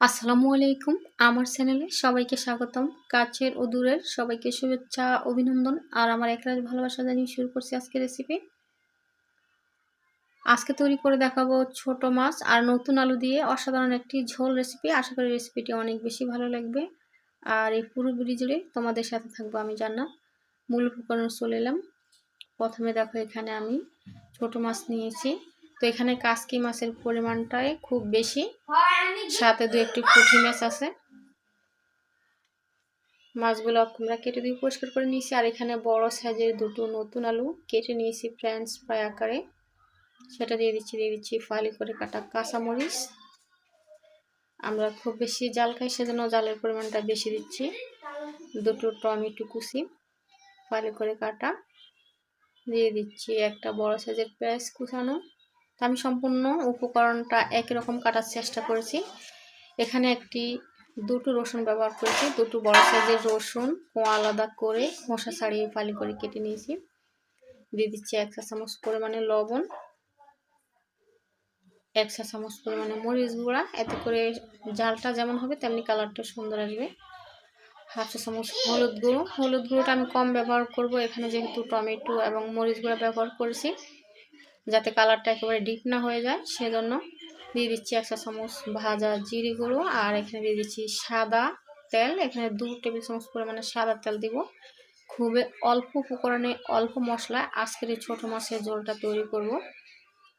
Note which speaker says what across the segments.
Speaker 1: আসসালামু আলাইকুম। আমার চ্যানেলে সবাইকে স্বাগতম। কাছের ও দূরের সবাইকে শুভেচ্ছা, অভিনন্দন আর আমার একরাজ ভালোবাসা জানিয়ে শুরু করছি আজকে রেসিপি আজকে তৈরি করে দেখাবো ছোট মাছ আর নতুন আলু দিয়ে অসাধারণ একটি ঝোল রেসিপি আশা করি রেসিপিটি অনেক বেশি ভালো লাগবে। আর এই পুরো বিড়ি জুড়ে তোমাদের সাথে থাকব আমি জান্নাত। মূল উপকরণ চলে এলাম। প্রথমে দেখো এখানে আমি ছোট মাছ নিয়েছি। তো এখানে কাসকি মাছের পরিমাণটাই খুব বেশি। সাথে দু একটি পুঁটি মাছ আছে। মাছগুলো আমরা কেটে দিয়ে পরিষ্কার করে নিয়েছি। আর এখানে বড় সাইজের দুটো নতুন আলু কেটে নিয়েছি ফ্রেন্ডস ফ্রাই আকারে। সেটা দিয়ে দিচ্ছি দিয়ে দিচ্ছি ফালি করে কাটা কাঁচামরিচ। আমরা খুব বেশি জাল খাই, সেজন্য জালের পরিমাণটা বেশি দিচ্ছি। দুটো টমেটো কুচি ফালি করে কাটা। দিয়ে দিচ্ছি একটা বড় সাইজের পেঁয়াজ কুচানো। তো আমি সম্পূর্ণ উপকরণটা একই রকম কাটার চেষ্টা করেছি। এখানে একটি, দুটো রসুন ব্যবহার করেছি, দুটো বড় সাইজের রসুন ও আলাদা করে মশা ছাড়িয়ে ফালি করে কেটে নিয়েছি। দিয়ে দিচ্ছি এক চা চামচ পরিমাণে লবণ, এক চা চামচ পরিমাণে মরিচ গুঁড়া। এতে করে জালটা যেমন হবে তেমনি কালারটা সুন্দর আসবে। হাফ চা চামচ হলুদ গুঁড়ো। হলুদ গুঁড়োটা আমি কম ব্যবহার করব। এখানে যেহেতু টমেটো এবং মরিচ গুঁড়া ব্যবহার করেছি যাতে কালারটা একেবারে ডিপ না হয়ে যায়, সেজন্য দিয়ে দিচ্ছি একটা চামচ ভাজা জিরি গুঁড়ো, আর এখানে দিয়ে দিচ্ছি সাদা তেল। এখানে দু টেবিল চামচ পরিমাণে সাদা তেল দিব। খুবই অল্প উপকরণে অল্প মশলা আজকের এই ছোটো মাছের ঝোলটা তৈরি করব।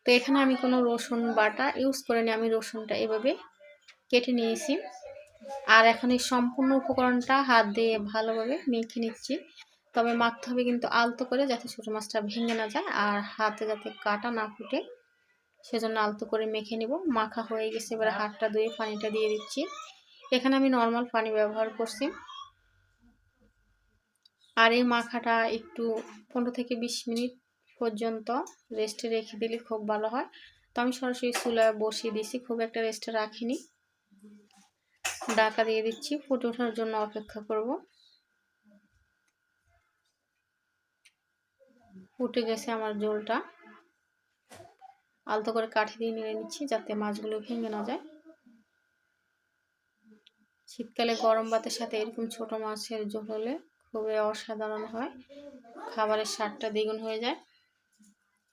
Speaker 1: তো এখানে আমি কোনো রসুন বাটা ইউজ করে নিই আমি রসুনটা এভাবে কেটে নিয়েছি। আর এখন এই সম্পূর্ণ উপকরণটা হাত দিয়ে ভালোভাবে মেখে নিচ্ছি। তবে মাখতে হবে কিন্তু আলতো করে যাতে ছোটো মাছটা ভেঙে না যায় আর হাতে যাতে কাটা না ফুটে, সেজন্য আলতো করে মেখে নিব। মাখা হয়ে গেছে, এবার হাতটা ধুয়ে পানিটা দিয়ে দিচ্ছি। এখানে আমি নর্মাল পানি ব্যবহার করছি। আর এই মাখাটা একটু পনেরো থেকে বিশ মিনিট পর্যন্ত রেস্টে রেখে দিলে খুব ভালো হয়। তো আমি সরাসরি চুলায় বসিয়ে দিয়েছি, খুব একটা রেস্টে রাখিনি। ডাকা দিয়ে দিচ্ছি, ফুটে ওঠার জন্য অপেক্ষা করব। ফুটে গেছে আমার জলটা। আলতো করে কাঠি দিয়ে নিয়ে নিচ্ছি যাতে মাছগুলো ভেঙে না যায়। শীতকালে গরম ভাতের সাথে এরকম ছোট মাছের ঝোল হলে খুবই অসাধারণ হয়। খাবারের স্বাদটা দ্বিগুণ হয়ে যায়।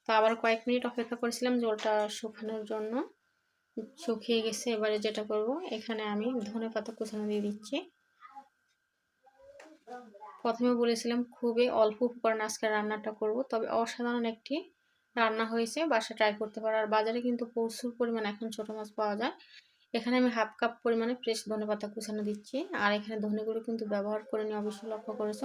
Speaker 1: তো আবার কয়েক মিনিট অপেক্ষা করেছিলাম জলটা শুকানোর জন্য। শুকিয়ে গেছে, এবারে যেটা করব, এখানে আমি ধনে পাতা কুচানো দিয়ে দিচ্ছি। প্রথমে বলেছিলাম খুবই অল্প উপকরণ আজকে রান্নাটা করব। তবে অসাধারণ একটি রান্না হয়েছে বাসা ট্রাই করতে পারো। আর বাজারে কিন্তু প্রচুর পরিমাণ এখন ছোটো মাছ পাওয়া যায়। এখানে আমি হাফ কাপ পরিমাণে ফ্রেশ ধনে পাতা কুচানো দিচ্ছি। আর এখানে ধনেগুলো কিন্তু ব্যবহার করে নিয়ে অবশ্যই লক্ষ্য করেছ।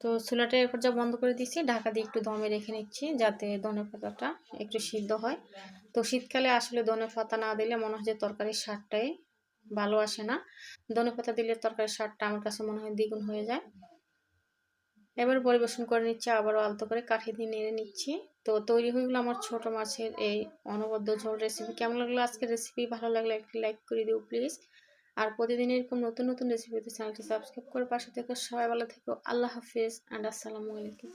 Speaker 1: তো চুলাটা এরপর যা বন্ধ করে দিচ্ছি ঢাকা দিয়ে একটু দমে রেখে নিচ্ছি যাতে ধনে পাতাটা একটু সিদ্ধ হয়। তো শীতকালে আসলে ধনে পাতা না দিলে মনে হয় যে তরকারির স্বাদটাই ভালো আসে না। ধনে পাতা দিলে তরকারির স্বাদটা আমার কাছে মনে হয় দ্বিগুণ হয়ে যায়। এবার পরিবেশন করে নিচ্ছি, আবারও আলতো করে কাঠি দিয়ে নেড়ে নিচ্ছি। তো তৈরি হয়ে গেলো আমার ছোট মাছের এই অনবদ্য ঝোল রেসিপি কেমন লাগল আজকের রেসিপি ভালো লাগলে একটি লাইক করে দিও প্লিজ আর প্রতিদিন এরকম নতুন নতুন রেসিপিতে চ্যানেলটি সাবস্ক্রাইব করে পাশে থেকে। সবাই ভালো থেকো। আল্লাহ হাফিজ। অ্যান্ড আসসালামু আলাইকুম।